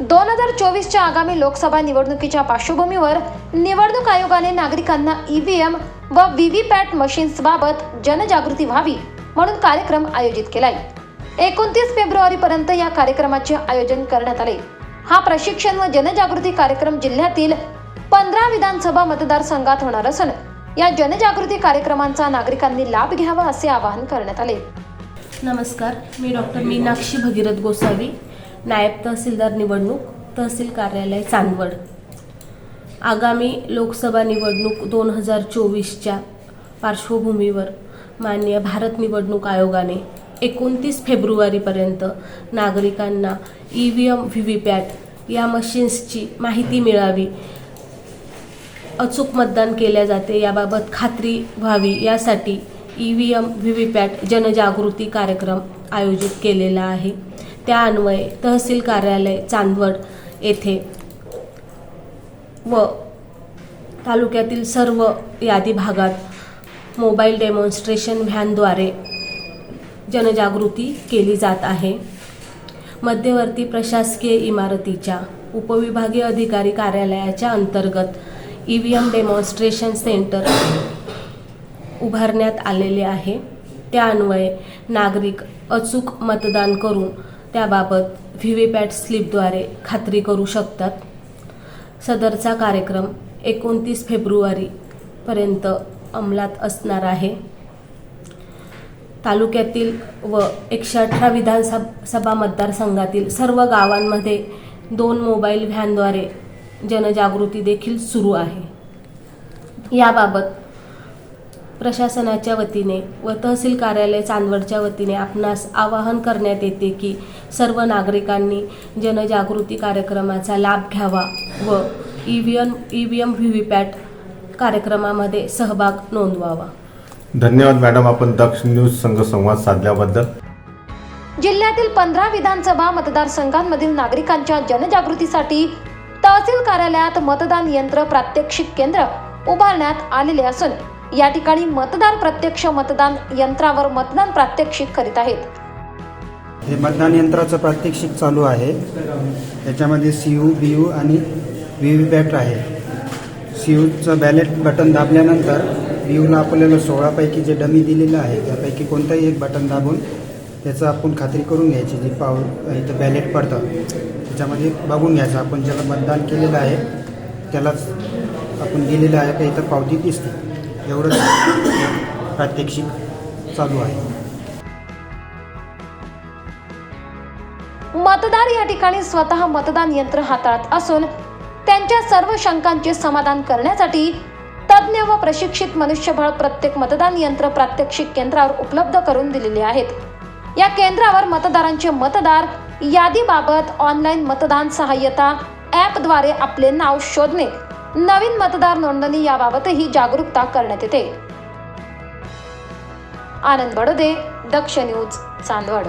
दोन हजार चोवीसच्या आगामी लोकसभा निवडणुकीच्या पार्श्वभूमीवर निवडणूक आयोगाने नागरिकांना ईव्हीएम व व्हीव्हीपॅट मशीन्सबाबत जनजागृती व्हावी म्हणून कार्यक्रम आयोजित केलाय. एकोणतीस फेब्रुवारी पर्यंत या कार्यक्रमाचे आयोजन करण्यात आले. हा प्रशिक्षण व जनजागृती कार्यक्रम जिल्ह्यातील पंधरा विधानसभा मतदारसंघात होणार असून या जनजागृती कार्यक्रमांचा नागरिकांनी लाभ घ्यावा असे आवाहन करण्यात आले. नमस्कार मी डॉक्टर मीनाक्षी भगीरथ गोसावी नायब तहसीलदार निवडणूक तहसील कार्यालय चांदवड. आगामी लोकसभा निवडणूक दोन हजार चोवीसच्या पार्श्वभूमीवर मान्य भारत निवडणूक आयोगाने एकोणतीस फेब्रुवारीपर्यंत नागरिकांना E V M V V PAT या मशीन्सची माहिती मिळावी अचूक मतदान केल्या जाते याबाबत खात्री व्हावी यासाठी E V M V V PAT जनजागृती कार्यक्रम आयोजित केलेला आहे. त्या अन्वये तहसील कार्यालय चांदवड येथे व तालुक्यातील सर्व यादी भागात मोबाईल डेमॉन्स्ट्रेशन व्हॅनद्वारे जनजागृती केली जात आहे. मध्यवर्ती प्रशासकीय इमारतीच्या उपविभागीय अधिकारी कार्यालयाच्या अंतर्गत E V M demonstration centre उभारण्यात आलेले आहे. त्या अन्वये नागरिक अचूक मतदान करून त्याबाबत व्ही व्ही पॅट स्लिपद्वारे खात्री करू शकतात. सदरचा कार्यक्रम एकोणतीस फेब्रुवारीपर्यंत अंमलात असणार आहे. तालुक्यातील व एकशे अठरा विधानसभा सभा मतदारसंघातील सर्व गावांमध्ये दोन मोबाईल व्हॅनद्वारे जनजागृती देखील सुरू आहे. याबाबत प्रशासनाच्या वतीने व तहसील कार्यालय चांदवडच्या वतीने आपणास आवाहन करण्यात येते की सर्व नागरिकांनी जनजागृती कार्यक्रमाचा लाभ घ्यावा व E V M E V M V V PAT कार्यक्रमामध्ये सहभाग नोंदवावा. धन्यवाद मॅडम. आपण दक्ष न्यूज संघ संवाद साधल्याबद्दल. जिल्ह्यातील पंधरा विधानसभा मतदारसंघांमधील नागरिकांच्या जनजागृतीसाठी तहसील कार्यालयात मतदान यंत्र प्रात्यक्षिक केंद्र उभारण्यात आलेले असून या ठिकाणी मतदार प्रत्यक्ष मतदान यंत्रावर मतदान प्रात्यक्षिक करीत आहेत. हे मतदान यंत्राचं प्रात्यक्षिक चालू आहे. त्याच्यामध्ये सी यू बी यू आणि व्ही व्ही पॅट आहे. सी यूचं बॅलेट बटन दाबल्यानंतर बी यूला आपल्याला सोळापैकी जे डमी दिलेलं आहे त्यापैकी कोणतंही एक बटन दाबून त्याचं आपण खात्री करून घ्यायची जे पाव इथं बॅलेट पडतं. त्याच्यामध्ये बघून घ्यायचं आपण ज्याला मतदान केलेलं आहे त्यालाच आपण दिलेलं आहे का इथं पावती दिसते. एवढंच प्रात्यक्षिक चालू आहे. मतदार या ठिकाणी स्वतः मतदान यंत्र हाताळत असून त्यांच्या सर्व शंकांचे समाधान करण्यासाठी तज्ज्ञ व प्रशिक्षित मनुष्यबळ प्रत्येक मतदान यंत्र प्रात्यक्षिक केंद्रावर उपलब्ध करून दिलेले आहेत. या केंद्रावर मतदारांचे मतदार यादीबाबत ऑनलाईन मतदान सहाय्यता ॲपद्वारे आपले नाव शोधणे नवीन मतदार नोंदणी याबाबतही जागरूकता करण्यात येते. आनंद बडोदे दक्ष न्यूज चांदवड.